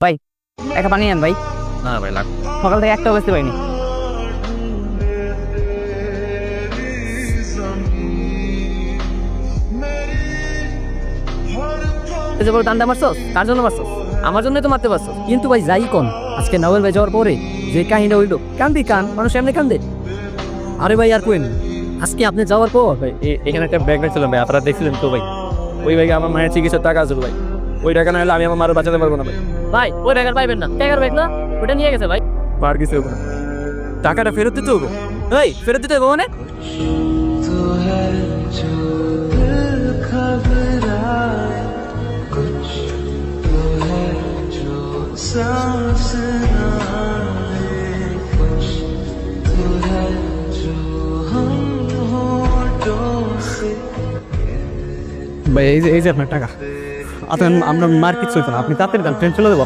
ভাই একটা পানি আন ভাই। না ভাই লাগ। সকাল থেকে একটা বুঝতে পারিনি এই যে বড় টান্ডা মারছস কার জন্য মারছস? আমার জন্যই তো মারতে পারছস। কিন্তু ভাই যাই কোন আজকে নভেল ভাই যাওয়ার পরে যে কাহিনীটা হইল কান্দি কান মানুষ এমনি কান্দে। আরে ভাই আর কোয়েন আজকে আপনি যাওয়ার পর ভাই এখানে একটা ব্যাগ রাখছিলাম ভাই আপনারা দেখছিলেন তো ভাই। ওই ভাই আমার মায়ের চিকিৎসার টাকা আছে ভাই। ওই টাকা না হলে আমি আমার মারা বাঁচাতে পারব না ভাই। ভাই ওই টাকার পাইবেন না। টাকার ব্যাগ না ওটা নিয়ে গেছে ভাই। পার কিছু না টাকাটা ফেরত দিতে হবে। এই ফেরত দিতে হবে মানে? ভাই এই যে এই যে আপনার টাকা। আপনার আমরা মার্কেট কিছু না আপনি তাড়াতাড়ি ট্রেন চলে দেবো